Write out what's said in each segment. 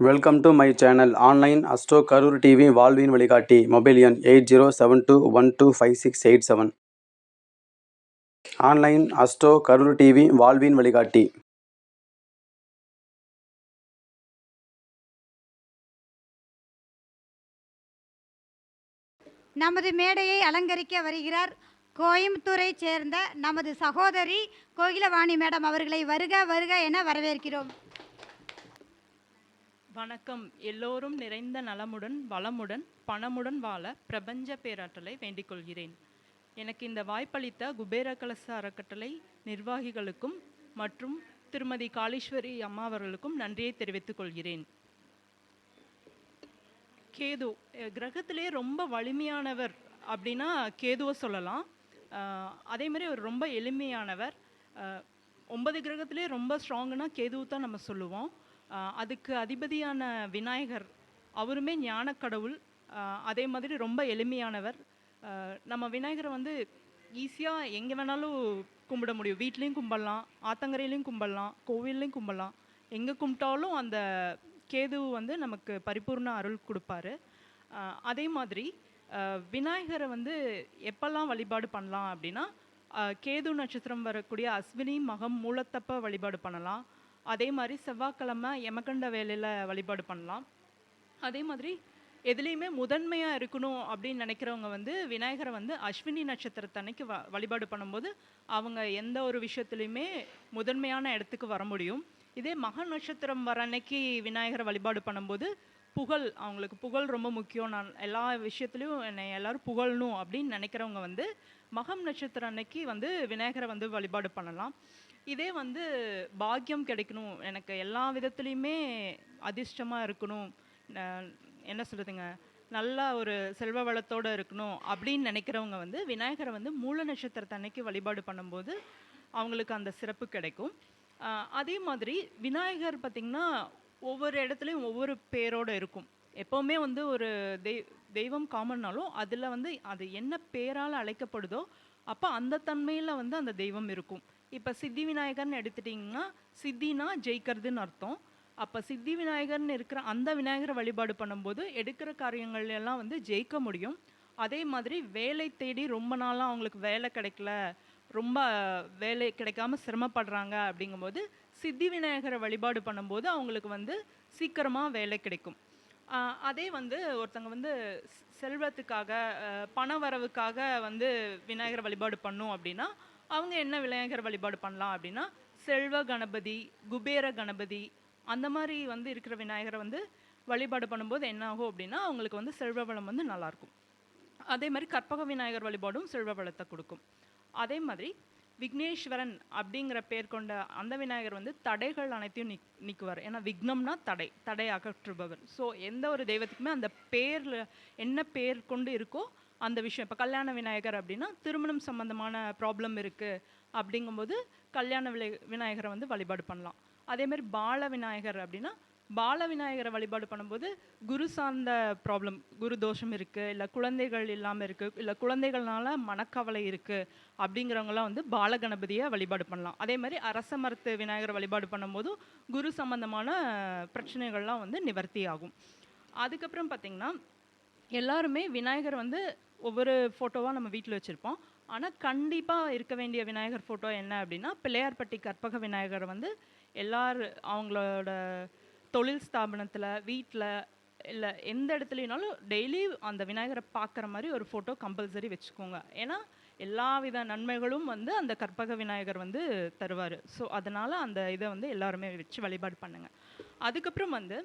Welcome to my channel online astro Karur TV வாழ்வின் வழிகாட்டி mobile எண் eight zero seven two one two five six eight seven online astro Karur TV வாழ்வின் வழிகாட்டி நமது மேடையை அலங்கரிக்க வருகிறார் கோயம்புத்தூரைச் சேர்ந்த நமது சகோதரி கோகிலவாணி மேடம் அவர்களை வருக வருக என வரவேற்கிறோம். வணக்கம். எல்லோரும் நிறைந்த நலமுடன் வளமுடன் பணமுடன் வாழ பிரபஞ்ச பேராற்றலை வேண்டிக் கொள்கிறேன். எனக்கு இந்த வாய்ப்பளித்த குபேர கலச அறக்கட்டளை நிர்வாகிகளுக்கும் மற்றும் திருமதி காளீஸ்வரி அம்மா அவர்களுக்கும் நன்றியை தெரிவித்துக் கொள்கிறேன். கேது கிரகத்திலே ரொம்ப வலிமையானவர் அப்படின்னா கேதுவை சொல்லலாம். அதே மாதிரி அவர் ரொம்ப எளிமையானவர். ஒன்பது கிரகத்திலே ரொம்ப ஸ்ட்ராங்குன்னா கேதுவை தான் நம்ம சொல்லுவோம். அதுக்கு அதிபதியான விநாயகர் அவருமே ஞான கடவுள் அதே மாதிரி ரொம்ப எளிமையானவர். நம்ம விநாயகரை வந்து ஈஸியாக எங்கே வேணாலும் கும்பிட முடியும். வீட்லேயும் கும்பிடலாம் ஆத்தங்கரையிலையும் கும்பிடலாம் கோவில்லையும் கும்பிடலாம். எங்கே கும்பிட்டாலும் அந்த கேது வந்து நமக்கு பரிபூர்ண அருள் கொடுப்பாரு. அதே மாதிரி விநாயகரை வந்து எப்பெல்லாம் வழிபாடு பண்ணலாம் அப்படின்னா கேது நட்சத்திரம் வரக்கூடிய அஸ்வினி மகம் மூலத்தப்ப வழிபாடு பண்ணலாம். அதே மாதிரி செவ்வாய்க்கிழமை எமகண்ட வேலையில் வழிபாடு பண்ணலாம். அதே மாதிரி எதுலேயுமே முதன்மையாக இருக்கணும் அப்படின்னு நினைக்கிறவங்க வந்து விநாயகரை வந்து அஸ்வினி நட்சத்திரத்தன்னைக்கு வ வழிபாடு பண்ணும்போது அவங்க எந்த ஒரு விஷயத்துலையுமே முதன்மையான இடத்துக்கு வர முடியும். இதே மக நட்சத்திரம் வர அன்னைக்கு விநாயகரை வழிபாடு பண்ணும்போது புகழ் அவங்களுக்கு புகழ் ரொம்ப முக்கியம். நான் எல்லா விஷயத்துலையும் என்னை எல்லோரும் புகழணும் அப்படின்னு நினைக்கிறவங்க வந்து மகம் நட்சத்திரம் அன்னைக்கு வந்து விநாயகரை வந்து வழிபாடு பண்ணலாம். இதே வந்து பாக்கியம் கிடைக்கணும். எனக்கு எல்லா விதத்துலேயுமே அதிர்ஷ்டமாக இருக்கணும். என்ன சொல்கிறதுங்க நல்ல ஒரு செல்வ வளத்தோடு இருக்கணும் அப்படின்னு நினைக்கிறவங்க வந்து விநாயகரை வந்து மூல நட்சத்திரத்தை அன்னைக்கு வழிபாடு பண்ணும்போது அவங்களுக்கு அந்த சிறப்பு கிடைக்கும். அதே மாதிரி விநாயகர் பார்த்திங்கன்னா ஒவ்வொரு இடத்துலையும் ஒவ்வொரு பேரோடு இருக்கும். எப்போவுமே வந்து ஒரு தெய் தெய்வம் காமன்னாலும் அதில் வந்து அது என்ன பேரால் அழைக்கப்படுதோ அப்போ அந்த தன்மையில் வந்து அந்த தெய்வம் இருக்கும். இப்போ சித்தி விநாயகர்னு எடுத்துட்டிங்கன்னா சித்தினா ஜெயிக்கிறதுன்னு அர்த்தம். அப்போ சித்தி விநாயகர்னு இருக்கிற அந்த விநாயகரை வழிபாடு பண்ணும்போது எடுக்கிற காரியங்கள் எல்லாம் வந்து ஜெயிக்க முடியும். அதே மாதிரி வேலை தேடி ரொம்ப நாளாக அவங்களுக்கு வேலை கிடைக்கல ரொம்ப வேலை கிடைக்காம சிரமப்படுறாங்க அப்படிங்கும்போது சித்தி விநாயகரை வழிபாடு பண்ணும்போது அவங்களுக்கு வந்து சீக்கிரமாக வேலை கிடைக்கும். அதே வந்து ஒருத்தங்க வந்து செல்வத்துக்காக பண வரவுக்காக வந்து விநாயகரை வழிபாடு பண்ணும் அப்படின்னா அவங்க என்ன விநாயகர் வழிபாடு பண்ணலாம் அப்படின்னா செல்வ கணபதி குபேர கணபதி அந்த மாதிரி வந்து இருக்கிற விநாயகரை வந்து வழிபாடு பண்ணும்போது என்ன ஆகும் அப்படின்னா அவங்களுக்கு வந்து செல்வ வளம் வந்து நல்லாயிருக்கும். அதே மாதிரி கற்பக விநாயகர் வழிபாடும் செல்வ வளத்தை கொடுக்கும். அதே மாதிரி விக்னேஸ்வரன் அப்படிங்கிற பேர் கொண்ட அந்த விநாயகர் வந்து தடைகள் அனைத்தையும் நிக் நிற்குவார் ஏன்னா விக்னம்னா தடை தடை அகற்றுபவர் ஸோ எந்த ஒரு தெய்வத்துக்குமே அந்த பேரில் என்ன பேர் கொண்டு இருக்கோ அந்த விஷயம். இப்போ கல்யாண விநாயகர் அப்படின்னா திருமணம் சம்மந்தமான ப்ராப்ளம் இருக்குது அப்படிங்கும்போது கல்யாண விலை விநாயகரை வந்து வழிபாடு பண்ணலாம். அதேமாரி பால விநாயகர் அப்படின்னா பால விநாயகரை வழிபாடு பண்ணும்போது குரு சார்ந்த ப்ராப்ளம் குரு தோஷம் இருக்குது இல்லை குழந்தைகள் இல்லாமல் இருக்குது இல்லை குழந்தைகள்னால மனக்கவலை இருக்குது அப்படிங்கிறவங்களாம் வந்து பாலகணபதியை வழிபாடு பண்ணலாம். அதே மாதிரி அரச மரத்து விநாயகரை வழிபாடு பண்ணும்போது குரு சம்பந்தமான பிரச்சனைகள்லாம் வந்து நிவர்த்தி ஆகும். அதுக்கப்புறம் பார்த்திங்கன்னா எல்லாருமே விநாயகர் வந்து ஒவ்வொரு ஃபோட்டோவாக நம்ம வீட்டில் வச்சுருப்போம். ஆனால் கண்டிப்பாக இருக்க வேண்டிய விநாயகர் ஃபோட்டோ என்ன அப்படின்னா பிள்ளையார்பட்டி கற்பக விநாயகர் வந்து எல்லார் அவங்களோட தொழில் ஸ்தாபனத்தில் வீட்டில் இல்லை எந்த இடத்துலனாலும் டெய்லி அந்த விநாயகரை பார்க்குற மாதிரி ஒரு ஃபோட்டோ கம்பல்சரி வச்சுக்கோங்க. ஏன்னா எல்லா வித நன்மைகளும் வந்து அந்த கற்பக விநாயகர் வந்து தருவார். ஸோ அதனால் அந்த இதை வந்து எல்லாருமே வச்சு வழிபாடு பண்ணுங்கள் அதுக்கப்புறம் வந்து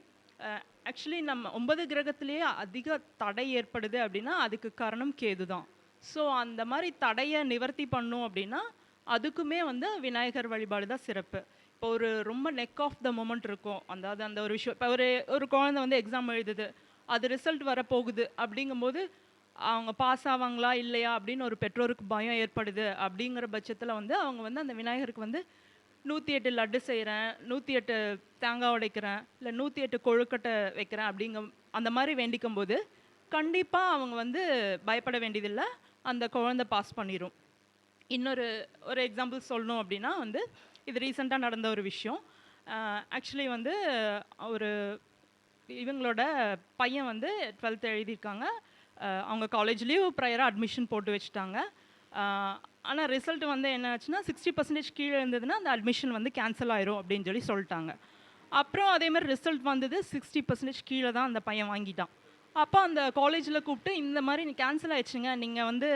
ஆக்சுவலி நம்ம ஒன்பது கிரகத்திலேயே அதிக தடை ஏற்படுது அப்படின்னா அதுக்கு காரணம் கேது தான். ஸோ அந்த மாதிரி தடையை நிவர்த்தி பண்ணும் அப்படின்னா அதுக்குமே வந்து விநாயகர் வழிபாடு தான் சிறப்பு. இப்போ ஒரு ரொம்ப நெக் ஆஃப் த மூமெண்ட் இருக்கும். அதாவது அந்த ஒரு விஷயம் இப்போ ஒரு ஒரு குழந்தை வந்து எக்ஸாம் எழுதுது. அது ரிசல்ட் வரப்போகுது அப்படிங்கும்போது அவங்க பாஸ் ஆவாங்களா இல்லையா அப்படின்னு ஒரு பெற்றோருக்கு பயம் ஏற்படுது அப்படிங்கிற பட்சத்தில் வந்து அவங்க வந்து அந்த விநாயகருக்கு வந்து நூற்றி எட்டு லட்டு செய்கிறேன் நூற்றி எட்டு தேங்காய் உடைக்கிறேன் இல்லை நூற்றி எட்டு கொழுக்கட்டை வைக்கிறேன் அப்படிங்க அந்த மாதிரி வேண்டிக்கும் போது கண்டிப்பாக அவங்க வந்து பயப்பட வேண்டியதில்லை. அந்த குழந்தை பாஸ் பண்ணிடும் இன்னொரு ஒரு எக்ஸாம்பிள் சொல்லணும் அப்படின்னா வந்து இது ரீசெண்டாக நடந்த ஒரு விஷயம். ஆக்சுவலி வந்து ஒரு இவங்களோட பையன் வந்து டுவெல்த் எழுதியிருக்காங்க. அவங்க காலேஜ்லேயும் ப்ரையராக அட்மிஷன் போட்டு வச்சுட்டாங்க. ஆனால் ரிசல்ட் வந்து என்ன ஆச்சுன்னா சிக்ஸ்டி பர்சன்டேஜ் கீழே இருந்ததுன்னா அந்த அட்மிஷன் வந்து கேன்சல் ஆயிரும் அப்படின்னு சொல்லி சொல்லிட்டாங்க. அப்புறம் அதே மாதிரி ரிசல்ட் வந்தது சிக்ஸ்டி பர்சன்டேஜ் கீழே தான் அந்த பையன் வாங்கிட்டான். அப்போ அந்த காலேஜில் கூப்பிட்டு இந்த மாதிரி நீ கேன்சல் ஆயிடுச்சுங்க நீங்கள் வந்து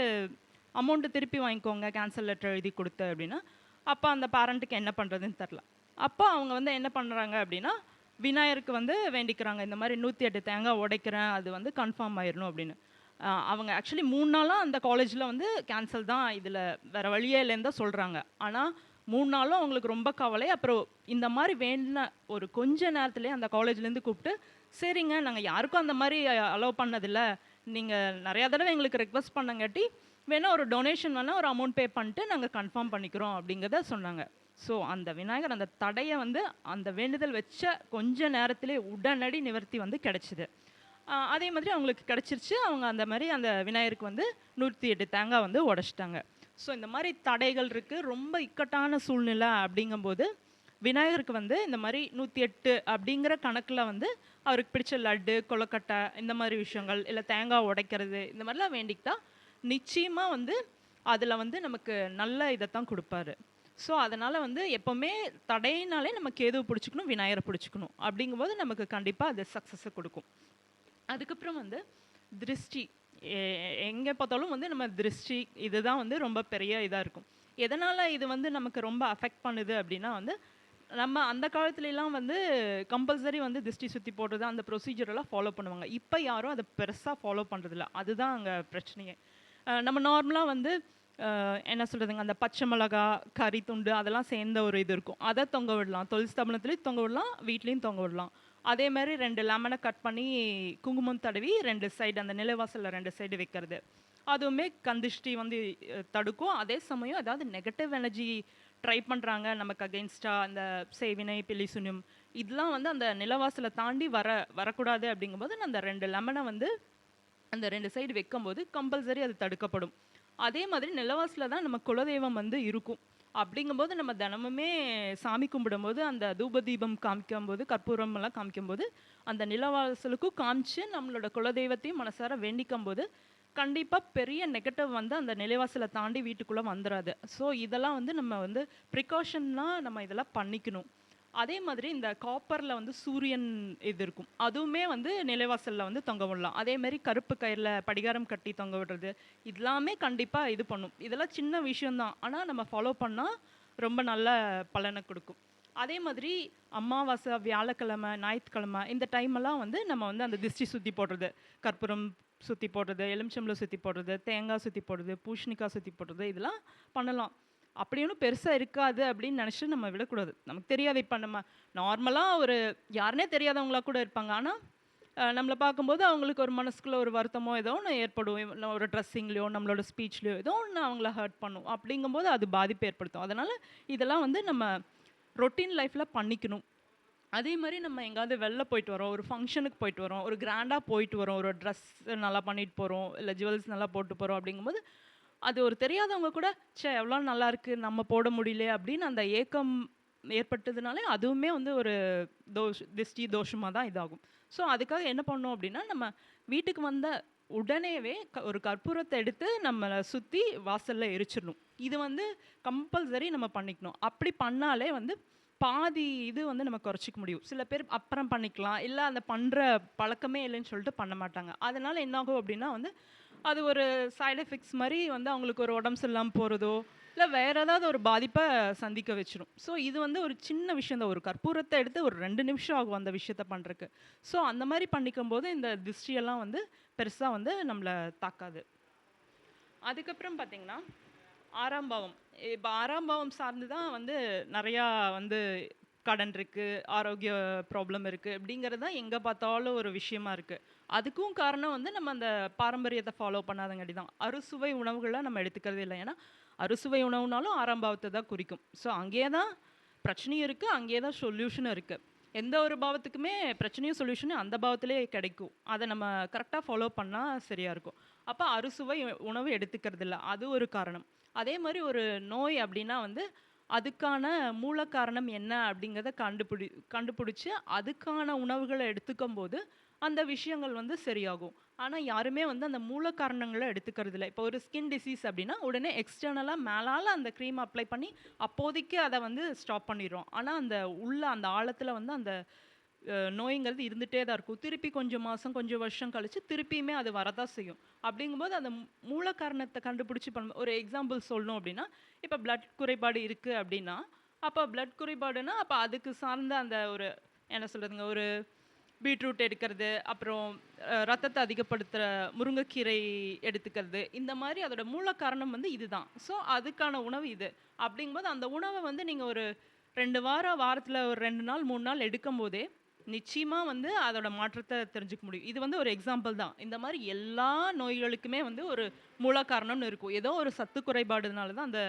அமௌண்ட்டு திருப்பி வாங்கிக்கோங்க கேன்சல் லெட்டர் எழுதி கொடுத்து அப்படின்னா அப்போ அந்த பேரண்ட்டுக்கு என்ன பண்ணுறதுன்னு தெரில அப்போ அவங்க வந்து என்ன பண்ணுறாங்க அப்படின்னா விநாயகருக்கு வந்து வேண்டிக்கிறாங்க இந்த மாதிரி நூற்றி எட்டு தேங்காய் உடைக்கிறேன் அது வந்து கன்ஃபார்ம் ஆயிடணும் அப்படின்னு. அவங்க ஆக்சுவலி மூணு நாளாக அந்த காலேஜில் வந்து கேன்சல் தான் இதில் வேறு வழியே இல்லைன்னு தான் சொல்கிறாங்க ஆனால் மூணு நாளும் அவங்களுக்கு ரொம்ப கவலை. அப்புறம் இந்த மாதிரி வேண்டின ஒரு கொஞ்ச நேரத்துலேயே அந்த காலேஜ்லேருந்து கூப்பிட்டு சரிங்க நாங்கள் யாருக்கும் அந்த மாதிரி அலோவ் பண்ணதில்ல. நீங்கள் நிறையா தடவை எங்களுக்கு ரெக்வஸ்ட் பண்ணங்காட்டி வேணால் ஒரு டொனேஷன் வேணால் ஒரு அமௌண்ட் பே பண்ணிட்டு நாங்கள் கன்ஃபார்ம் பண்ணிக்கிறோம் அப்படிங்கிறத சொன்னாங்க. ஸோ அந்த விநாயகர் அந்த தடையை வந்து அந்த வேண்டுதல் வச்ச கொஞ்ச நேரத்திலே உடனடி நிவர்த்தி வந்து கிடைச்சிது. அதே மாதிரி அவங்களுக்கு கிடச்சிருச்சு. அவங்க அந்த மாதிரி அந்த விநாயகருக்கு வந்து நூற்றி எட்டு தேங்காய் வந்து உடச்சிட்டாங்க. ஸோ இந்த மாதிரி தடைகள் இருக்குது ரொம்ப இக்கட்டான சூழ்நிலை அப்படிங்கும்போது விநாயகருக்கு வந்து இந்த மாதிரி நூற்றி எட்டு அப்படிங்கிற கணக்கில் வந்து அவருக்கு பிடிச்ச லட்டு கொழுக்கட்டை இந்த மாதிரி விஷயங்கள் இல்லை தேங்காய் உடைக்கிறது இந்த மாதிரிலாம் வேண்டிக்கிட்டா நிச்சயமாக வந்து அதில் வந்து நமக்கு நல்ல இதைத்தான் கொடுப்பாரு. ஸோ அதனால் வந்து எப்போவுமே தடையினாலே நம்ம கேதுவை பிடிச்சிக்கணும் விநாயகரை பிடிச்சிக்கணும். அப்படிங்கும்போது நமக்கு கண்டிப்பாக அது சக்ஸஸை கொடுக்கும். அதுக்கப்புறம் வந்து திருஷ்டி. எங்கே பார்த்தாலும் வந்து நம்ம திருஷ்டி இதுதான் வந்து ரொம்ப பெரிய இதாக இருக்கும். எதனால் இது வந்து நமக்கு ரொம்ப அஃபெக்ட் பண்ணுது அப்படின்னா வந்து நம்ம அந்த காலத்துலலாம் வந்து கம்பல்சரி வந்து திருஷ்டி சுற்றி போடுறது அந்த ப்ரொசீஜரெல்லாம் ஃபாலோ பண்ணுவாங்க. இப்போ யாரும் அதை பெருசாக ஃபாலோ பண்ணுறதில்ல அதுதான் அங்கே பிரச்சனையே. நம்ம நார்மலாக வந்து என்ன சொல்கிறதுங்க அந்த பச்சை மிளகா கறி துண்டு அதெல்லாம் சேர்ந்த ஒரு இது இருக்கும். அதை தொங்க விடலாம். தொழில் ஸ்தாபனத்துலேயும் தொங்க விடலாம் வீட்லேயும் தொங்க விடலாம். அதே மாதிரி ரெண்டு லெமனை கட் பண்ணி குங்குமம் தடவி ரெண்டு சைடு அந்த நிலவாசலில் ரெண்டு சைடு வைக்கிறது. அதுவுமே கந்திஷ்டி வந்து தடுக்கும். அதே சமயம் ஏதாவது நெகட்டிவ் எனர்ஜி ட்ரை பண்ணுறாங்க நமக்கு அகெயின்ஸ்டாக அந்த சேவினை பிலிசுனியம் இதெல்லாம் வந்து அந்த நிலவாசலை தாண்டி வர வரக்கூடாது அப்படிங்கும்போது அந்த ரெண்டு லெமனை வந்து அந்த ரெண்டு சைடு வைக்கும்போது கம்பல்சரி அது தடுக்கப்படும். அதே மாதிரி நிலவாசலில் தான் நம்ம குலதெய்வம் வந்து இருக்கும். அப்படிங்கும்போது நம்ம தினமுமே சாமி கும்பிடும்போது அந்த தூப தீபம் காமிக்கும்போது கற்பூரம் எல்லாம் காமிக்கும்போது அந்த நிலவாசலுக்கும் காமிச்சு நம்மளோட குலதெய்வத்தையும் மனசார வேண்டிக்கும் போது கண்டிப்பாக பெரிய நெகட்டிவ் வந்து அந்த நிலைவாசலை தாண்டி வீட்டுக்குள்ளே வந்துடாது ஸோ இதெல்லாம் வந்து நம்ம வந்து ப்ரிகாஷன்லாம் நம்ம இதெல்லாம் பண்ணிக்கணும். அதே மாதிரி இந்த காப்பரில் வந்து சூரியன் இது இருக்கும். அதுவுமே வந்து நிலைவாசலில் வந்து தொங்க விடலாம். அதே மாதிரி கருப்பு கயிறில் படிகாரம் கட்டி தொங்க விடுறது இதெல்லாமே கண்டிப்பாக இது பண்ணும். இதெல்லாம் சின்ன விஷயந்தான் ஆனால் நம்ம ஃபாலோ பண்ணால் ரொம்ப நல்ல பலனை கொடுக்கும். அதே மாதிரி அமாவாசை வியாழக்கிழமை ஞாயிற்றுக்கிழமை இந்த டைமெல்லாம் வந்து நம்ம வந்து அந்த திஷ்டி சுற்றி போடுறது. கற்பூரம் சுற்றி போடுறது எலுமிச்சம்பளம் சுற்றி போடுறது தேங்காய் சுற்றி போடுறது பூஷணிக்காய் சுற்றி போடுறது இதெல்லாம் பண்ணலாம். அப்படி ஒன்றும் பெருசாக இருக்காது அப்படின்னு நினச்சிட்டு நம்ம விடக்கூடாது. நமக்கு தெரியாது. இப்போ நம்ம நார்மலாக ஒரு யாருனே தெரியாதவங்களா கூட இருப்பாங்க. ஆனால் நம்மளை பார்க்கும்போது அவங்களுக்கு ஒரு மனசுக்குள்ள ஒரு வருத்தமோ ஏதோ ஒன்று ஏற்படும். ஒரு ட்ரெஸ்ஸிங்லையோ நம்மளோட ஸ்பீச்லையோ ஏதோ ஒன்று அவங்கள ஹர்ட் பண்ணும். அப்படிங்கும்போது அது பாதிப்பு ஏற்படுத்தும். அதனால் இதெல்லாம் வந்து நம்ம ரொட்டீன் லைஃப்பில் பண்ணிக்கணும். அதே மாதிரி நம்ம எங்கேயாவது வெளில போயிட்டு வரோம். ஒரு ஃபங்க்ஷனுக்கு போயிட்டு வரோம். ஒரு கிராண்டாக போயிட்டு வரோம். ஒரு ட்ரெஸ் நல்லா பண்ணிட்டு போகிறோம் இல்லை ஜுவல்ஸ் நல்லா போட்டு போகிறோம் அப்படிங்கும்போது அது ஒரு தெரியாதவங்க கூட சே எவ்வளோ நல்லா இருக்குது நம்ம போட முடியல அப்படின்னு அந்த ஏக்கம் ஏற்பட்டதுனாலே அதுவுமே வந்து ஒரு தோஷ் திஷ்டி தோஷமாக தான் இதாகும். ஸோ அதுக்காக என்ன பண்ணோம் அப்படின்னா நம்ம வீட்டுக்கு வந்த உடனேவே க ஒரு கற்பூரத்தை எடுத்து நம்மளை சுற்றி வாசலில் எரிச்சிடணும். இது வந்து கம்பல்சரி நம்ம பண்ணிக்கணும். அப்படி பண்ணாலே வந்து பாதி இது வந்து நம்ம குறைச்சிக்க முடியும். சில பேர் அப்புறம் பண்ணிக்கலாம். இல்லை அந்த பண்ணுற பழக்கமே இல்லைன்னு சொல்லிட்டு பண்ண மாட்டாங்க. அதனால் என்னாகும் அப்படின்னா வந்து அது ஒரு சைடு எஃபெக்ட்ஸ் மாதிரி வந்து அவங்களுக்கு ஒரு உடம்பு சரியில்லாமல் போகிறதோ இல்லை வேறு ஏதாவது ஒரு பாதிப்பை சந்திக்க வச்சிடும் ஸோ இது வந்து ஒரு சின்ன விஷயம் தான். ஒரு கற்பூரத்தை எடுத்து ஒரு ரெண்டு நிமிஷம் ஆகும் அந்த விஷயத்த பண்ணுறக்கு ஸோ அந்த மாதிரி பண்ணிக்கும் போது இந்த திருஷ்டியெல்லாம் வந்து பெருசாக வந்து நம்மளை தாக்காது. அதுக்கப்புறம் பார்த்திங்கன்னா ஆறாம் பாவம். இப்போ ஆறாம் பாவம் சார்ந்து தான் வந்து நிறையா வந்து கடன் இருக்குது ஆரோக்கிய ப்ராப்ளம் இருக்குது அப்படிங்கிறது தான் எங்கே பார்த்தாலும் ஒரு விஷயமா இருக்குது அதுக்கும் காரணம் வந்து நம்ம அந்த பாரம்பரியத்தை ஃபாலோ பண்ணாதங்காட்டி தான் அறுசுவை உணவுகளை நம்ம எடுத்துக்கிறதே இல்லை. ஏன்னா அறுசுவை உணவுனாலும் ஆரம்பாவத்தை தான் குறிக்கும். ஸோ அங்கேயே தான் பிரச்சனையும் இருக்குது அங்கேயே தான் சொல்யூஷனும் இருக்குது எந்த ஒரு பாவத்துக்குமே பிரச்சனையும் சொல்யூஷனும் அந்த பாவத்திலே கிடைக்கும். அதை நம்ம கரெக்டாக ஃபாலோ பண்ணால் சரியாக இருக்கும். அப்போ அறுசுவை உணவு எடுத்துக்கிறது இல்லை அது ஒரு காரணம். அதே மாதிரி ஒரு நோய் அப்படின்னா வந்து அதுக்கான மூல காரணம் என்ன அப்படிங்கிறத கண்டுபிடி கண்டுபிடிச்சு அதுக்கான உணவுகளை எடுத்துக்கும் போது அந்த விஷயங்கள் வந்து சரியாகும். ஆனால் யாருமே வந்து அந்த மூல காரணங்களை எடுத்துக்கிறது இல்லை இப்போ ஒரு ஸ்கின் டிசீஸ் அப்படின்னா உடனே எக்ஸ்டர்னலாக மேலால் அந்த க்ரீம் அப்ளை பண்ணி அப்போதைக்கு அதை வந்து ஸ்டாப் பண்ணிடுறோம். ஆனால் அந்த உள்ள அந்த ஆழத்தில் வந்து அந்த நோய்ங்கிறது இருந்துகிட்டே தான் இருக்கும். திருப்பி கொஞ்சம் மாதம் கொஞ்சம் வருஷம் கழித்து திருப்பியுமே அது வரதான் செய்யும். அப்படிங்கும்போது அந்த மூல காரணத்தை கண்டுபிடிச்சி பண்ண ஒரு எக்ஸாம்பிள் சொல்லணும் அப்படின்னா இப்போ பிளட் குறைபாடு இருக்குது அப்படின்னா அப்போ பிளட் குறைபாடுனா அப்போ அதுக்கு சார்ந்த அந்த ஒரு என்ன சொல்கிறதுங்க ஒரு பீட்ரூட் எடுக்கிறது அப்புறம் ரத்தத்தை அதிகப்படுத்துகிற முருங்கைக்கீரை எடுத்துக்கிறது இந்த மாதிரி அதோட மூல காரணம் வந்து இதுதான். ஸோ அதுக்கான உணவு இது. அப்படிங்கும்போது அந்த உணவை வந்து நீங்கள் ஒரு ரெண்டு வாரம் வாரத்தில் ஒரு ரெண்டு நாள் மூணு நாள் எடுக்கும் போதே நிச்சயமாக வந்து அதோட மாற்றத்தை தெரிஞ்சுக்க முடியும். இது வந்து ஒரு எக்ஸாம்பிள் தான். இந்த மாதிரி எல்லா நோய்களுக்குமே வந்து ஒரு மூல காரணம்னு இருக்கும். ஏதோ ஒரு சத்து குறைபாடுனால தான் அந்த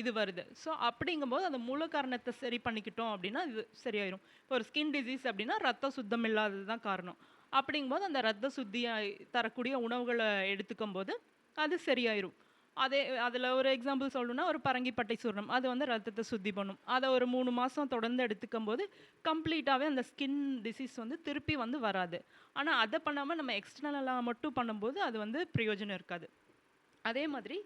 இது வருது. ஸோ அப்படிங்கும்போது அந்த மூல காரணத்தை சரி பண்ணிக்கிட்டோம் அப்படின்னா இது சரியாயிரும். இப்போ ஒரு ஸ்கின் டிசீஸ் அப்படின்னா ரத்த சுத்தம் இல்லாதது தான் காரணம். அப்படிங்கும்போது அந்த ரத்த சுத்தியாக தரக்கூடிய உணவுகளை எடுத்துக்கும் போது அது சரியாயிரும். அதே அதில் ஒரு எக்ஸாம்பிள் சொல்லணும்னா ஒரு பரங்கிப்பட்டை சூர்ணம். அது வந்து ரத்தத்தை சுத்தி பண்ணும். அதை ஒரு மூணு மாதம் தொடர்ந்து எடுத்துக்கும் போது கம்ப்ளீட்டாகவே அந்த ஸ்கின் டிசீஸ் வந்து திருப்பி வந்து வராது. ஆனால் அதை பண்ணாமல் நம்ம எக்ஸ்டர்னலாக மட்டும் பண்ணும்போது அது வந்து பிரயோஜனம் இருக்காது. அதே மாதிரி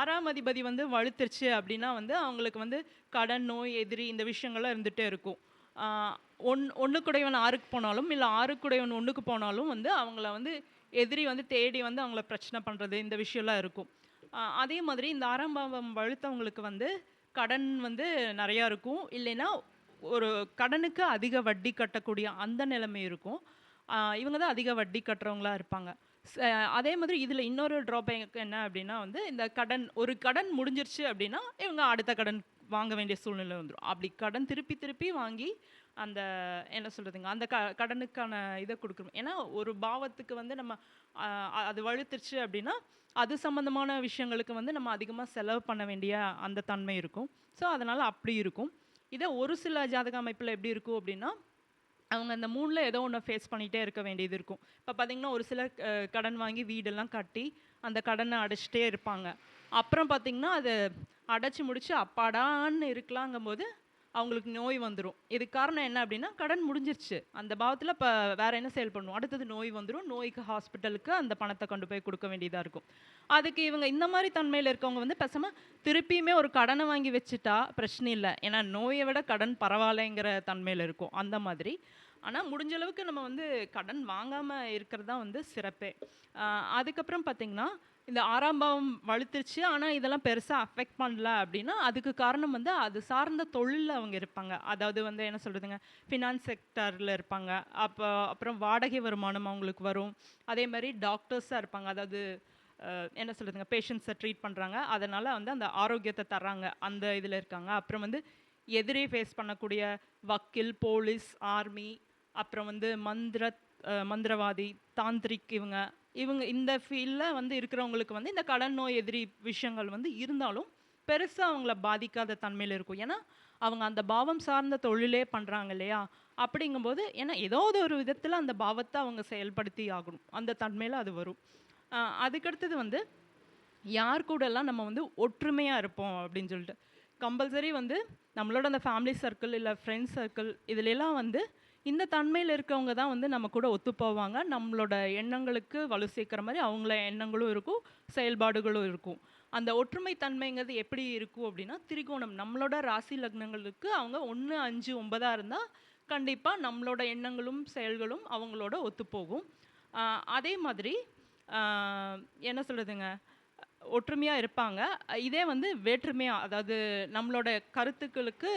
ஆறாம் அதிபதி வந்து வலுத்துருச்சு அப்படின்னா வந்து அவங்களுக்கு வந்து கடன் நோய் எதிரி இந்த விஷயங்கள்லாம் இருந்துகிட்டே இருக்கும். ஒன் ஒன்றுக்குடையவன் ஆறுக்கு போனாலும் இல்லை ஆறுக்குடையவன் ஒன்றுக்கு போனாலும் வந்து அவங்கள வந்து எதிரி வந்து தேடி வந்து அவங்கள பிரச்சனை பண்ணுறது இந்த விஷயம்லாம் இருக்கும். அதே மாதிரி இந்த ஆறாம் வழுத்தவங்களுக்கு வந்து கடன் வந்து நிறையா இருக்கும். இல்லைன்னா ஒரு கடனுக்கு அதிக வட்டி கட்டக்கூடிய அந்த நிலைமை இருக்கும். இவங்க தான் அதிக வட்டி கட்டுறவங்களா இருப்பாங்க. அதே மாதிரி இதில் இன்னொரு ட்ராபேக் என்ன அப்படின்னா வந்து இந்த கடன் ஒரு கடன் முடிஞ்சிருச்சு அப்படின்னா இவங்க அடுத்த கடன் வாங்க வேண்டிய சூழ்நிலை வந்துடும் அப்படி கடன் திருப்பி திருப்பி வாங்கி அந்த என்ன சொல்கிறதுங்க அந்த க கடனுக்கான இதை கொடுக்கணும். ஏன்னா ஒரு பாவத்துக்கு வந்து நம்ம அது வழுத்துருச்சு அப்படின்னா அது சம்மந்தமான விஷயங்களுக்கு வந்து நம்ம அதிகமாக செலவு பண்ண வேண்டிய அந்த தன்மை இருக்கும். ஸோ அதனால் அப்படி இருக்கும். இதே ஒரு சில ஜாதக அமைப்பில் எப்படி இருக்கும் அப்படின்னா அவங்க அந்த மூணில் ஏதோ ஒன்று ஃபேஸ் பண்ணிகிட்டே இருக்க வேண்டியது இருக்கும். இப்போ பார்த்தீங்கன்னா ஒரு சிலர் கடன் வாங்கி வீடெல்லாம் கட்டி அந்த கடனை அடைச்சிட்டே இருப்பாங்க. அப்புறம் பார்த்திங்கன்னா அது அடைச்சி முடித்து அப்பாடான்னு இருக்கலாங்கும்போது அவங்களுக்கு நோய் வந்துடும் இதுக்கு காரணம் என்ன அப்படின்னா கடன் முடிஞ்சிருச்சு. அந்த பாவத்தில் இப்போ வேறு என்ன செயல் பண்ணுவோம்? அடுத்தது நோய் வந்துடும் நோய்க்கு ஹாஸ்பிட்டலுக்கு அந்த பணத்தை கொண்டு போய் கொடுக்க வேண்டியதாக இருக்கும். அதுக்கு இவங்க இந்த மாதிரி தன்மையில் இருக்கவங்க வந்து பேசாமல் திருப்பியுமே ஒரு கடனை வாங்கி வச்சுட்டா பிரச்சனை இல்லை. ஏன்னா நோயை விட கடன் பரவாயில்லைங்கிற தன்மையில் இருக்கும். அந்த மாதிரி. ஆனால் முடிஞ்ச அளவுக்கு நம்ம வந்து கடன் வாங்காமல் இருக்கிறது தான் வந்து சிறப்பே. அதுக்கப்புறம் பார்த்திங்கன்னா இந்த ஆறாம் பாவம் வலுத்துருச்சு. ஆனால் இதெல்லாம் பெருசாக அஃபெக்ட் பண்ணல அப்படின்னா அதுக்கு காரணம் வந்து அது சார்ந்த தொழிலில் அவங்க இருப்பாங்க. அதாவது வந்து என்ன சொல்கிறதுங்க ஃபினான்ஸ் செக்டரில் இருப்பாங்க. அப்போ அப்புறம் வாடகை வருமானம் அவங்களுக்கு வரும். அதே மாதிரி டாக்டர்ஸாக இருப்பாங்க. அதாவது என்ன சொல்கிறதுங்க பேஷண்ட்ஸை ட்ரீட் பண்ணுறாங்க அதனால் வந்து அந்த ஆரோக்கியத்தை தர்றாங்க. அந்த இதில் இருக்காங்க. அப்புறம் வந்து எதிரே ஃபேஸ் பண்ணக்கூடிய வக்கீல் போலீஸ் ஆர்மி அப்புறம் வந்து மந்திர மந்திரவாதி தாந்திரிக் இவங்க இவங்க இந்த ஃபீல்டில் வந்து இருக்கிறவங்களுக்கு வந்து இந்த கடன் நோய் எதிரி விஷயங்கள் வந்து இருந்தாலும் பெருசாக அவங்கள பாதிக்காத தன்மையில் இருக்கும். ஏன்னா அவங்க அந்த பாவம் சார்ந்த தொழிலே பண்ணுறாங்க இல்லையா? அப்படிங்கும்போது ஏன்னா ஏதாவது ஒரு விதத்தில் அந்த பாவத்தை அவங்க செயல்படுத்தி ஆகணும். அந்த தன்மையில் அது வரும். அதுக்கடுத்தது வந்து யார் கூடலாம் நம்ம வந்து ஒற்றுமையாக இருப்போம் அப்படின்னு சொல்லிட்டு. கம்பல்சரி வந்து நம்மளோட அந்த ஃபேமிலி சர்க்கிள் இல்லை ஃப்ரெண்ட்ஸ் சர்க்கிள் இதுலலாம் வந்து இந்த தன்மையில் இருக்கவங்க தான் வந்து நம்ம கூட ஒத்து போவாங்க. நம்மளோட எண்ணங்களுக்கு வலு சேர்க்குற மாதிரி அவங்கள எண்ணங்களும் இருக்கும் செயல்பாடுகளும் இருக்கும். அந்த ஒற்றுமை தன்மைங்கிறது எப்படி இருக்கும் அப்படின்னா திரிகோணம். நம்மளோட ராசி லக்னங்களுக்கு அவங்க ஒன்று அஞ்சு ஒன்பதாக இருந்தால் கண்டிப்பாக நம்மளோட எண்ணங்களும் செயல்களும் அவங்களோட ஒத்துப்போகும் அதே மாதிரி என்ன சொல்கிறதுங்க ஒற்றுமையாக இருப்பாங்க. இதே வந்து வேற்றுமையாக அதாவது நம்மளோட கருத்துக்களுக்கு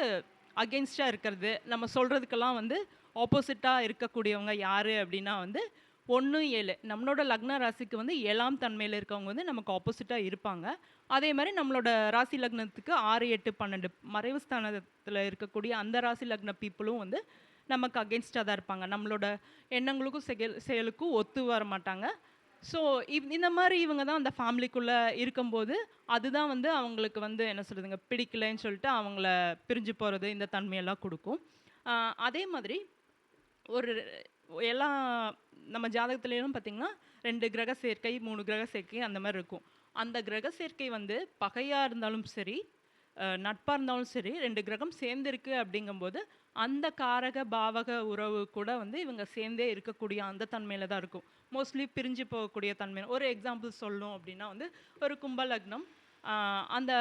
அகெயின்ஸ்டாக இருக்கிறது. நம்ம சொல்கிறதுக்கெல்லாம் வந்து ஆப்போசிட்டாக இருக்கக்கூடியவங்க யார் அப்படின்னா வந்து ஒன்று ஏழு. நம்மளோட லக்ன ராசிக்கு வந்து ஏழாம் தன்மையில் இருக்கவங்க வந்து நமக்கு ஆப்போசிட்டாக இருப்பாங்க. அதே மாதிரி நம்மளோட ராசி லக்னத்துக்கு ஆறு எட்டு பன்னெண்டு மறைவு ஸ்தானத்தில் இருக்கக்கூடிய அந்த ராசி லக்ன பீப்புளும் வந்து நமக்கு அகென்ஸ்டாக தான் இருப்பாங்க. நம்மளோட எண்ணங்களுக்கும் செயல் செயலுக்கும் ஒத்து வர மாட்டாங்க. ஸோ இவ் இந்த மாதிரி இவங்க தான் அந்த ஃபேமிலிக்குள்ளே இருக்கும்போது அதுதான் வந்து அவங்களுக்கு வந்து என்ன சொல்கிறதுங்க பிடிக்கலைன்னு சொல்லிட்டு அவங்கள பிரிஞ்சு போகிறது இந்த தன்மையெல்லாம் கொடுக்கும். அதே மாதிரி ஒரு எல்லா நம்ம ஜாதகத்துலேயும் பார்த்திங்கன்னா ரெண்டு கிரக சேர்க்கை மூணு கிரக சேர்க்கை அந்த மாதிரி இருக்கும். அந்த கிரக சேர்க்கை வந்து பகையாக இருந்தாலும் சரி நட்பாக இருந்தாலும் சரி ரெண்டு கிரகம் சேர்ந்துருக்கு அப்படிங்கும்போது அந்த காரக பாவக உறவு கூட வந்து இவங்க சேர்ந்தே இருக்கக்கூடிய அந்த தன்மையில் தான் இருக்கும். மோஸ்ட்லி பிரிஞ்சு போகக்கூடிய தன்மை. ஒரு எக்ஸாம்பிள் சொல்லணும் அப்படின்னா வந்து ஒரு கும்ப லக்னம் அந்த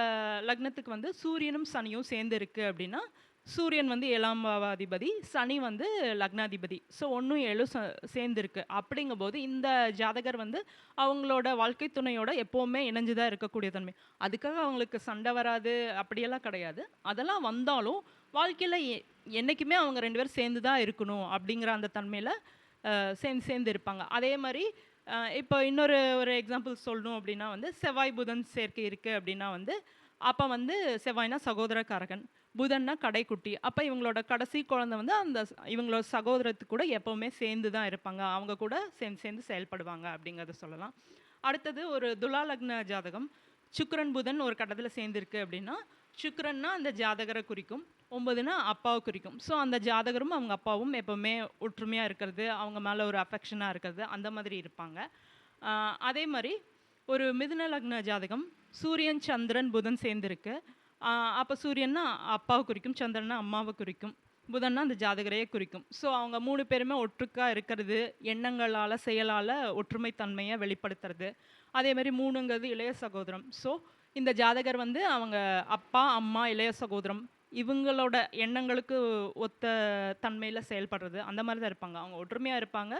லக்னத்துக்கு வந்து சூரியனும் சனியும் சேர்ந்துருக்கு அப்படின்னா சூரியன் வந்து ஏழாம் பாவாதிபதி சனி வந்து லக்னாதிபதி. ஸோ ஒன்றும் ஏழும் ச- சேர்ந்திருக்கு. அப்படிங்கும்போது இந்த ஜாதகர் வந்து அவங்களோட வாழ்க்கை துணையோட எப்போவுமே இணைஞ்சுதான் இருக்கக்கூடிய தன்மை. அதுக்காக அவங்களுக்கு சண்டை வராது அப்படியெல்லாம் கிடையாது. அதெல்லாம் வந்தாலும் வாழ்க்கையில் என்றைக்குமே அவங்க ரெண்டு பேரும் சேர்ந்து தான் இருக்கணும் அப்படிங்கிற அந்த தன்மையில் சேர்ந்து சேர்ந்து இருப்பாங்க அதே மாதிரி இப்போ இன்னொரு ஒரு எக்ஸாம்பிள் சொல்லணும் அப்படின்னா வந்து செவ்வாய் புதன் சேர்க்கை இருக்குது அப்படின்னா வந்து அப்போ வந்து செவ்வாய்னா சகோதரக்காரகன் புதன்னா கடைக்குட்டி. அப்போ இவங்களோட கடைசி குழந்தை வந்து அந்த இவங்களோட சகோதரத்து கூட எப்போவுமே சேர்ந்து தான் இருப்பாங்க. அவங்க கூட சேர்ந்து சேர்ந்து செயல்படுவாங்க அப்படிங்கிறத சொல்லலாம். அடுத்தது ஒரு துலா லக்ன ஜாதகம். சுக்கரன் புதன் ஒரு கட்டத்தில் சேர்ந்துருக்கு அப்படின்னா சுக்கரன்னா அந்த ஜாதகரை குறிக்கும் ஒம்பதுனா அப்பாவை குறிக்கும். ஸோ அந்த ஜாதகரும் அவங்க அப்பாவும் எப்போவுமே ஒற்றுமையாக இருக்கிறது அவங்க மேலே ஒரு அஃபெக்ஷனாக இருக்கிறது அந்த மாதிரி இருப்பாங்க. அதே மாதிரி ஒரு மிதுன லக்ன ஜாதகம். சூரியன் சந்திரன் புதன் சேர்ந்துருக்கு. அப்போ சூரியன்னா அப்பாவை குறிக்கும் சந்திரன்னா அம்மாவை குறிக்கும் புதன்னா அந்த ஜாதகரையே குறிக்கும். ஸோ அவங்க மூணு பேருமே ஒற்றுக்கா இருக்கிறது எண்ணங்களால் செயலால் ஒற்றுமை தன்மையை வெளிப்படுத்துறது. அதே மாதிரி மூணுங்கிறது இளைய சகோதரம். ஸோ இந்த ஜாதகர் வந்து அவங்க அப்பா அம்மா இளைய சகோதரம் இவங்களோட எண்ணங்களுக்கு ஒத்த தன்மையில் செயல்படுறது அந்த மாதிரி தான் இருப்பாங்க. அவங்க ஒற்றுமையாக இருப்பாங்க.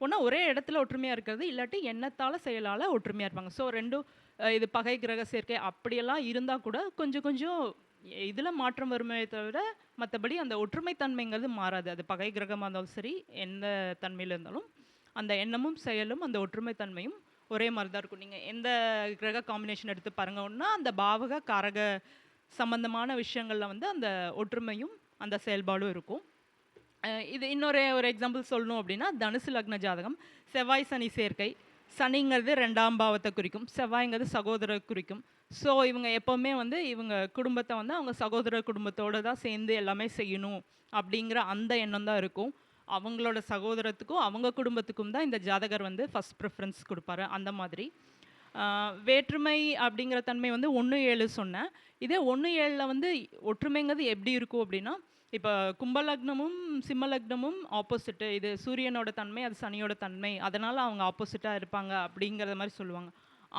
ஒன்றா ஒரே இடத்துல ஒற்றுமையாக இருக்கிறது இல்லாட்டி எண்ணத்தால் செயலால் ஒற்றுமையாக இருப்பாங்க. ஸோ ரெண்டும் இது பகை கிரக சேர்க்கை அப்படியெல்லாம் இருந்தால் கூட கொஞ்சம் கொஞ்சம் இதில் மாற்றம் வருமே தவிர மற்றபடி அந்த ஒற்றுமை தன்மைங்கிறது மாறாது. அது பகை கிரகமாக இருந்தாலும் சரி எந்த தன்மையில் இருந்தாலும் அந்த எண்ணமும் செயலும் அந்த ஒற்றுமை தன்மையும் ஒரே மாதிரி தான் இருக்கும். நீங்கள் எந்த கிரக காம்பினேஷன் எடுத்து பாருங்கன்னா அந்த பாவக காரக சம்பந்தமான விஷயங்களில் வந்து அந்த ஒற்றுமையும் அந்த செயல்பாடும் இருக்கும். இது இன்னொரு ஒரு எக்ஸாம்பிள் சொல்லணும் அப்படின்னா தனுசு லக்ன ஜாதகம் செவ்வாய் சனி சேர்க்கை. சனிங்கிறது ரெண்டாம் பாவத்தை குறிக்கும் செவ்வாய்ங்கிறது சகோதர குறிக்கும். ஸோ இவங்க எப்போவுமே வந்து இவங்க குடும்பத்தை வந்து அவங்க சகோதர குடும்பத்தோட தான் சேர்ந்து எல்லாமே செய்யணும் அப்படிங்கிற அந்த எண்ணம் தான் இருக்கும். அவங்களோட சகோதரத்துக்கும் அவங்க குடும்பத்துக்கும் தான் இந்த ஜாதகர் வந்து ஃபஸ்ட் ப்ரிஃபரன்ஸ் கொடுப்பாரு அந்த மாதிரி. வேற்றுமை அப்படிங்கிற தன்மை வந்து ஒன்று ஏழு சொன்னேன். இதே ஒன்று ஏழில் வந்து ஒற்றுமைங்கிறது எப்படி இருக்கும் அப்படின்னா இப்போ கும்பலக்னமும் சிம்மலக்னமும் ஆப்போசிட்டு இது சூரியனோட தன்மை அது சனியோட தன்மை அதனால் அவங்க ஆப்போசிட்டாக இருப்பாங்க அப்படிங்கிறத மாதிரி சொல்லுவாங்க.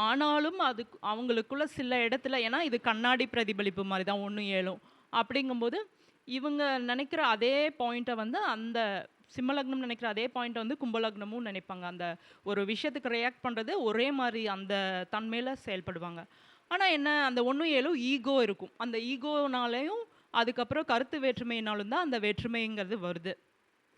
ஆனாலும் அது அவங்களுக்குள்ள சில இடத்துல ஏன்னா இது கண்ணாடி பிரதிபலிப்பு மாதிரி தான் ஒன்று ஏழும். அப்படிங்கும்போது இவங்க நினைக்கிற அதே பாயிண்ட்டை வந்து அந்த சிம்மலக்னம் நினைக்கிற அதே பாயிண்ட்டை வந்து கும்பலக்னமும் நினைப்பாங்க. அந்த ஒரு விஷயத்துக்கு ரியாக்ட் பண்ணுறது ஒரே மாதிரி அந்த தன்மையில் செயல்படுவாங்க. ஆனால் என்ன அந்த ஒன்று ஏழும் ஈகோ இருக்கும். அந்த ஈகோனாலேயும் அதுக்கப்புறம் கருத்து வேற்றுமையினாலும் தான் அந்த வேற்றுமைங்கிறது வருது.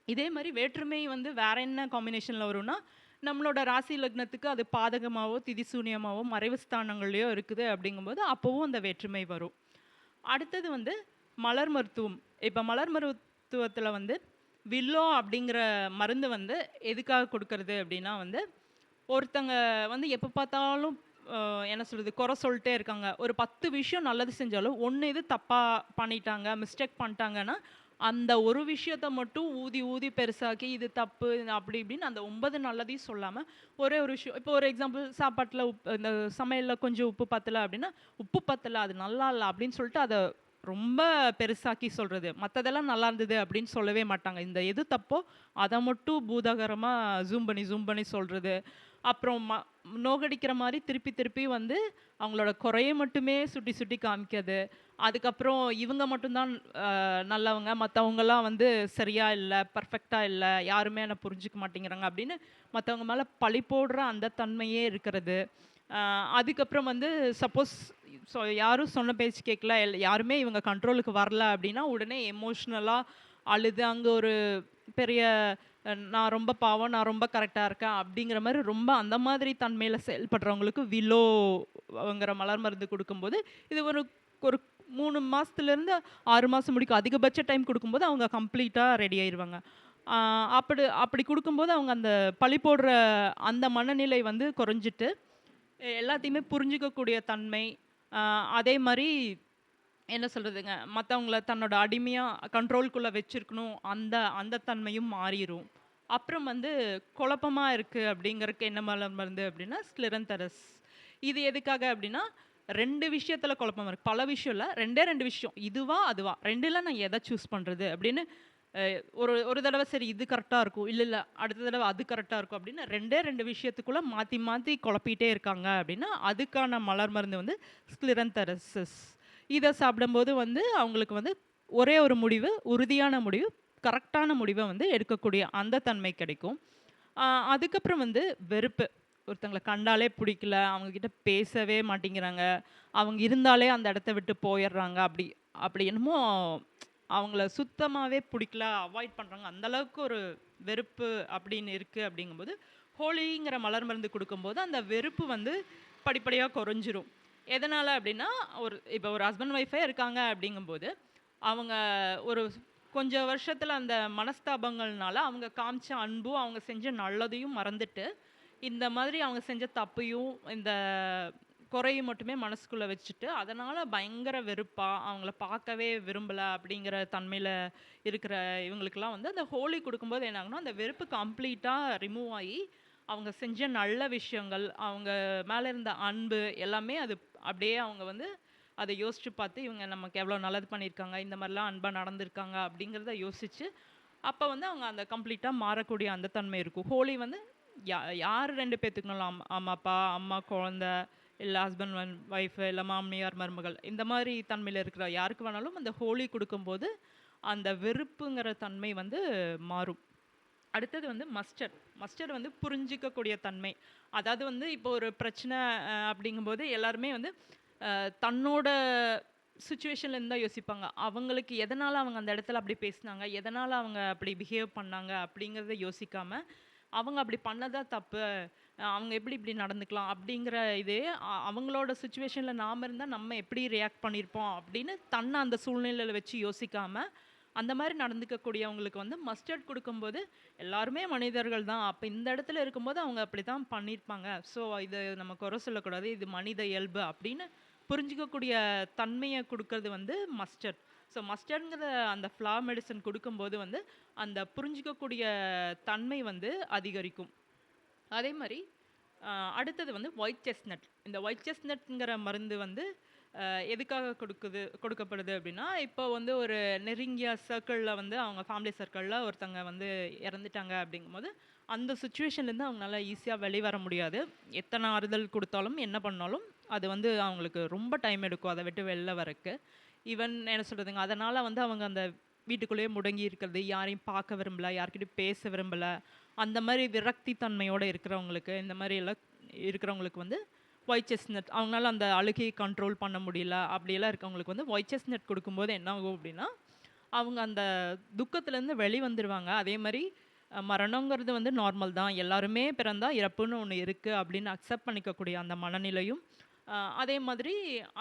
இதே மாதிரி வேற்றுமை வந்து வேற என்ன காம்பினேஷனில் வரும்னா நம்மளோட ராசி லக்னத்துக்கு அது பாதகமாகவோ திதிசூன்யமாகவோ மறைவு ஸ்தானங்கள்லையோ இருக்குது அப்படிங்கும்போது அப்போவும் அந்த வேற்றுமை வரும். அடுத்தது வந்து மலர் மருத்துவம். இப்போ மலர் மருத்துவத்தில் வந்து வில்லோ அப்படிங்கிற மருந்து வந்து எதுக்காக கொடுக்கறது அப்படின்னா வந்து ஒருத்தங்க வந்து எப்போ பார்த்தாலும் என்ன சொல்கிறது குறை சொல்லிட்டே இருக்காங்க. ஒரு பத்து விஷயம் நல்லது செஞ்சாலும் ஒன்று இது தப்பாக பண்ணிட்டாங்க மிஸ்டேக் பண்ணிட்டாங்கன்னா அந்த ஒரு விஷயத்த மட்டும் ஊதி ஊதி பெருசாக்கி இது தப்பு அப்படி இப்படின்னு அந்த ஒன்பது நல்லதையும் சொல்லாமல் ஒரே ஒரு விஷயம். இப்போ ஒரு எக்ஸாம்பிள் சாப்பாட்டில் உப்பு இந்த சமையலில் கொஞ்சம் உப்பு பத்தலை அப்படின்னா உப்பு பத்தலை அது நல்லா இல்லை அப்படின்னு சொல்லிட்டு அதை ரொம்ப பெருசாக்கி சொல்கிறது மற்றதெல்லாம் நல்லா இருந்தது அப்படின்னு சொல்லவே மாட்டாங்க. இந்த எது தப்போ அதை மட்டும் பூதாகரமாக ஜூம் பண்ணி ஜூம் பண்ணி சொல்கிறது அப்புறம் ம நோகடிக்கிற மாதிரி திருப்பி திருப்பி வந்து அவங்களோட குறையை மட்டுமே சுட்டி சுட்டி காமிக்கிறது. அதுக்கப்புறம் இவங்க மட்டும்தான் நல்லவங்க. மற்றவங்கெல்லாம் வந்து சரியாக இல்லை பர்ஃபெக்டாக இல்லை யாருமே என்னை புரிஞ்சுக்க மாட்டேங்கிறாங்க அப்படின்னு மற்றவங்க மேலே பழி போடுற அந்த தன்மையே இருக்கிறது. அதுக்கப்புறம் வந்து சப்போஸ் ஸோ யாரும் சொன்ன பேச்சு கேட்கல எல் யாருமே இவங்க கண்ட்ரோலுக்கு வரல அப்படின்னா உடனே எமோஷ்னலாக அழுது அங்கே ஒரு பெரிய நான் ரொம்ப பாவம் நான் ரொம்ப கரெக்டாக இருக்கேன் அப்படிங்கிற மாதிரி ரொம்ப அந்த மாதிரி தன்மையில் செயல்படுறவங்களுக்கு விலோங்கிற மலர் மருந்து கொடுக்கும்போது இது ஒரு ஒரு மூணு மாதத்துலேருந்து ஆறு மாதம் முடிக்கும். அதிகபட்ச டைம் கொடுக்கும்போது அவங்க கம்ப்ளீட்டாக ரெடி ஆயிடுவாங்க அப்படி அப்படி கொடுக்கும்போது அவங்க அந்த பழி போடுற அந்த மனநிலை வந்து குறைஞ்சிட்டு எல்லாத்தையுமே புரிஞ்சுக்கக்கூடிய தன்மை அதே மாதிரி என்ன சொல்கிறதுங்க மற்றவங்கள தன்னோட அடிமையாக கண்ட்ரோல்குள்ளே வச்சுருக்கணும். அந்த அந்த தன்மையும் மாறிடும் அப்புறம் வந்து குழப்பமாக இருக்குது அப்படிங்கிறதுக்கு என்ன மலர் மருந்து அப்படின்னா ஸ்லிரந்தரஸ் இது எதுக்காக அப்படின்னா ரெண்டு விஷயத்தில் குழப்பம் இருக்குது பல விஷயம் இல்லை ரெண்டே ரெண்டு விஷயம். இதுவா அதுவா. ரெண்டுல நான் எதை சூஸ் பண்ணுறது அப்படின்னு ஒரு ஒரு தடவை சரி இது கரெக்டாக இருக்கும். இல்லை இல்லை அடுத்த தடவை அது கரெக்டாக இருக்கும் அப்படின்னு ரெண்டே ரெண்டு விஷயத்துக்குள்ளே மாற்றி மாற்றி குழப்பிகிட்டே இருக்காங்க அப்படின்னா அதுக்கான மலர் மருந்து வந்து ஸ்லிரந்தரசஸ் இதை சாப்பிடும்போது வந்து அவங்களுக்கு வந்து ஒரே ஒரு முடிவு உறுதியான முடிவு கரெக்டான முடிவை வந்து எடுக்கக்கூடிய அந்த தன்மை கிடைக்கும். அதுக்கப்புறம் வந்து வெறுப்பு. ஒருத்தங்களை கண்டாலே பிடிக்கல அவங்கக்கிட்ட பேசவே மாட்டேங்கிறாங்க. அவங்க இருந்தாலே அந்த இடத்த விட்டு போயிடுறாங்க. அப்படி அப்படி என்னமோ அவங்கள சுத்தமாகவே பிடிக்கல அவாய்ட் பண்ணுறாங்க அந்தளவுக்கு ஒரு வெறுப்பு அப்படின்னு இருக்குது அப்படிங்கும்போது ஹோலிங்கிற மலர் மருந்து கொடுக்கும்போது அந்த வெறுப்பு வந்து படிப்படியாக குறைஞ்சிரும். எதனால் அப்படின்னா ஒரு இப்போ ஒரு ஹஸ்பண்ட் ஒய்ஃபே இருக்காங்க அப்படிங்கும்போது அவங்க ஒரு கொஞ்சம் வருஷத்தில் அந்த மனஸ்தாபங்கள்னால அவங்க காமிச்ச அன்பும் அவங்க செஞ்ச நல்லதையும் மறந்துட்டு இந்த மாதிரி அவங்க செஞ்ச தப்பையும் இந்த குறையும் மட்டுமே மனசுக்குள்ளே வச்சுட்டு அதனால் பயங்கர வெறுப்பாக அவங்கள பார்க்கவே விரும்பலை அப்படிங்கிற தன்மையில் இருக்கிற இவங்களுக்கெல்லாம் வந்து அந்த ஹோலி கொடுக்கும்போது என்னாகணும் அந்த வெறுப்பு கம்ப்ளீட்டாக ரிமூவ் ஆகி அவங்க செஞ்ச நல்ல விஷயங்கள் அவங்க மேலே இருந்த அன்பு எல்லாமே அது அப்படியே அவங்க வந்து அதை யோசித்து பார்த்து இவங்க நமக்கு எவ்வளோ நல்லது பண்ணியிருக்காங்க இந்த மாதிரிலாம் அன்பாக நடந்திருக்காங்க அப்படிங்கிறத யோசித்து அப்போ வந்து அவங்க அந்த கம்ப்ளீட்டாக மாறக்கூடிய அந்த தன்மை இருக்கும். ஹோலி வந்து யா யார் ரெண்டு பேர்த்துக்கணும் அம் அம்மா அப்பா அம்மா குழந்த இல்லை ஹஸ்பண்ட் ஒன் ஒய்ஃபு இல்லை மாமியார் மருமகள் இந்த மாதிரி தன்மையில் இருக்கிற யாருக்கு வேணாலும் அந்த ஹோலி கொடுக்கும்போது அந்த வெறுப்புங்கிற தன்மை வந்து மாறும். அடுத்தது வந்து மஸ்டர் மஸ்டர் வந்து புரிஞ்சிக்கக்கூடிய தன்மை. அதாவது வந்து இப்போ ஒரு பிரச்சனை அப்படிங்கும்போது எல்லாருமே வந்து தன்னோட சுச்சுவேஷன்ல இருந்தால் யோசிப்பாங்க. அவங்களுக்கு எதனால் அவங்க அந்த இடத்துல அப்படி பேசினாங்க? எதனால் அவங்க அப்படி பிஹேவ் பண்ணாங்க? அப்படிங்கிறத யோசிக்காம அவங்க அப்படி பண்ணதா தப்பு? அவங்க எப்படி இப்படி நடந்துக்கலாம்? அப்படிங்கிற இதே அவங்களோட சுச்சுவேஷனில் நாம் இருந்தால் நம்ம எப்படி ரியாக்ட் பண்ணியிருப்போம் அப்படின்னு தன்னை அந்த சூழ்நிலையில் வச்சு யோசிக்காமல் அந்த மாதிரி நடந்துக்கக்கூடியவங்களுக்கு வந்து மஸ்டர்ட் கொடுக்கும்போது எல்லாருமே மனிதர்கள் தான். அப்போ இந்த இடத்துல இருக்கும்போது அவங்க அப்படி தான் பண்ணியிருப்பாங்க. ஸோ இது நம்ம குறை சொல்லக்கூடாது. இது மனித இயல்பு அப்படின்னு புரிஞ்சிக்கக்கூடிய தன்மையை கொடுக்கறது வந்து மஸ்டர்ட் ஸோ மஸ்டர்ங்கிற அந்த ஃப்ளா மெடிசன் கொடுக்கும்போது வந்து அந்த புரிஞ்சிக்கக்கூடிய தன்மை வந்து அதிகரிக்கும். அதே மாதிரி அடுத்தது வந்து ஒயிட் செஸ்னட் இந்த ஒயிட் செஸ்னட்ங்கிற மருந்து வந்து எதுக்காக கொடுக்குது கொடுக்கப்படுது அப்படின்னா இப்போ வந்து ஒரு நெருங்கிய சர்க்கிளில் வந்து அவங்க ஃபேமிலி சர்க்கிளில் ஒருத்தங்க வந்து இறந்துட்டாங்க அப்படிங்கும்போது அந்த சுச்சுவேஷன்லேருந்து அவங்களால ஈஸியாக வெளிவர முடியாது. எத்தனை ஆறுதல் கொடுத்தாலும் என்ன பண்ணாலும் அது வந்து அவங்களுக்கு ரொம்ப டைம் எடுக்கும் அதை விட்டு வெளில வரக்கு. ஈவன் என்ன சொல்கிறதுங்க அதனால் வந்து அவங்க அந்த வீட்டுக்குள்ளேயே முடங்கி இருக்கிறது யாரையும் பார்க்க விரும்பலை யார்கிட்டையும் பேச விரும்பலை அந்த மாதிரி விரக்தி தன்மையோடு இருக்கிறவங்களுக்கு இந்த மாதிரி எல்லாம் இருக்கிறவங்களுக்கு வந்து ஒயிட் செஸ்னட் அவங்களால அந்த அழுகையை கண்ட்ரோல் பண்ண முடியல. அப்படியெல்லாம் இருக்கவங்களுக்கு வந்து ஒயிட் செஸ்னட் கொடுக்கும்போது என்ன ஆகும் அப்படின்னா அவங்க அந்த துக்கத்துலேருந்து வெளிவந்துடுவாங்க அதே மாதிரி மரணங்கிறது வந்து நார்மல் தான். எல்லாருமே பிறந்தால் இறப்புன்னு ஒன்று இருக்குது அப்படின்னு அக்செப்ட் பண்ணிக்கக்கூடிய அந்த மனநிலையும் அதே மாதிரி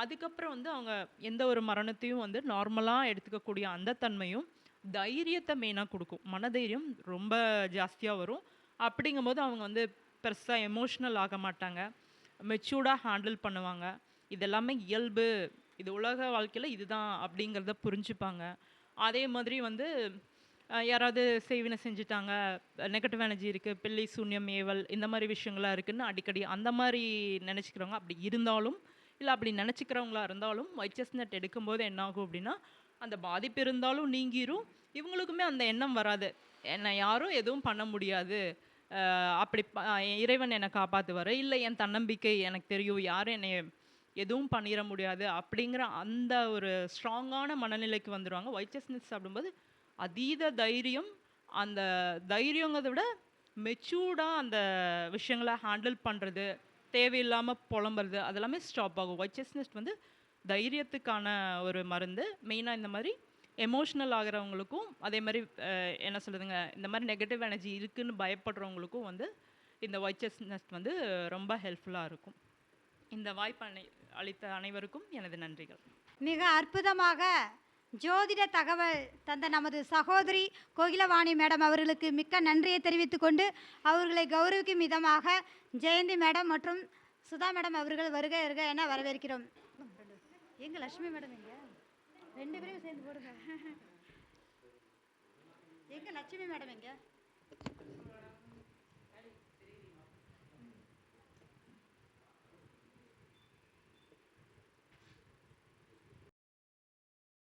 அதுக்கப்புறம் வந்து அவங்க எந்த ஒரு மரணத்தையும் வந்து நார்மலாக எடுத்துக்கக்கூடிய அந்த தன்மையும் தைரியத்தை மெயினாக கொடுக்கும். மனதைரியம் ரொம்ப ஜாஸ்தியாக வரும். அப்படிங்கும்போது அவங்க வந்து பெருசாக எமோஷ்னல் ஆக மாட்டாங்க. மெச்சூர்டாக ஹேண்டில் பண்ணுவாங்க. இதெல்லாமே இயல்பு. இது உலக வாழ்க்கையில் இதுதான் அப்படிங்கிறத புரிஞ்சுப்பாங்க. அதே மாதிரி வந்து யாராவது செய்வினை செஞ்சுட்டாங்க நெகட்டிவ் எனர்ஜி இருக்குது பில்லி சூன்யம் ஏவல் இந்த மாதிரி விஷயங்கள்லாம் இருக்குன்னு அடிக்கடி அந்த மாதிரி நினச்சிக்கிறவங்க அப்படி இருந்தாலும் இல்லை அப்படி நினச்சிக்கிறவங்களா இருந்தாலும் ஒயிட் செஸ்னட் எடுக்கும்போது என்ன ஆகும் அப்படின்னா அந்த பாதிப்பு இருந்தாலும் நீங்கிரும். இவங்களுக்குமே அந்த எண்ணம் வராது. என்னை யாரும் எதுவும் பண்ண முடியாது. அப்படி இறைவன் என்னை காப்பாற்றுவார் இல்லை என் தன்னம்பிக்கை எனக்கு தெரியும். யாரும் என்னை எதுவும் பண்ணிட முடியாது அப்படிங்கிற அந்த ஒரு ஸ்ட்ராங்கான மனநிலைக்கு வந்துடுவாங்க வைச்சஸ்னஸ் சாப்பிடும்போது அதீத தைரியம் அந்த தைரியங்கிறத விட மெச்சூர்டாக அந்த விஷயங்களை ஹேண்டில் பண்ணுறது தேவையில்லாமல் புலம்புறது அதெல்லாமே ஸ்டாப் ஆகும். வைச்சஸ்னஸ் வந்து தைரியத்துக்கான ஒரு மருந்து. மெயினாக இந்த மாதிரி எமோஷ்னல் ஆகிறவங்களுக்கும் அதே மாதிரி என்ன சொல்லுதுங்க இந்த மாதிரி நெகட்டிவ் எனர்ஜி இருக்குன்னு பயப்படுறவங்களுக்கும் வந்து இந்த வைச்சஸ்னஸ் வந்து ரொம்ப ஹெல்ப்ஃபுல்லாக இருக்கும். இந்த வாய்ப்பு அனை அளித்த அனைவருக்கும் எனது நன்றிகள். மிக அற்புதமாக ஜோதிட தகவல் தந்த நமது சகோதரி கோகிலவாணி மேடம் அவர்களுக்கு மிக்க நன்றியை தெரிவித்துக்கொண்டு அவர்களை கௌரவிக்கும் விதமாக ஜெயந்தி மேடம் மற்றும் சுதா மேடம் அவர்கள் வருக இருக என வரவேற்கிறோம். எங்கள் லட்சுமி மேடம் எங்க? ரெண்டு பேரும் சேர்ந்து போடுங்க. எங்க லட்சுமி மேடம் எங்க?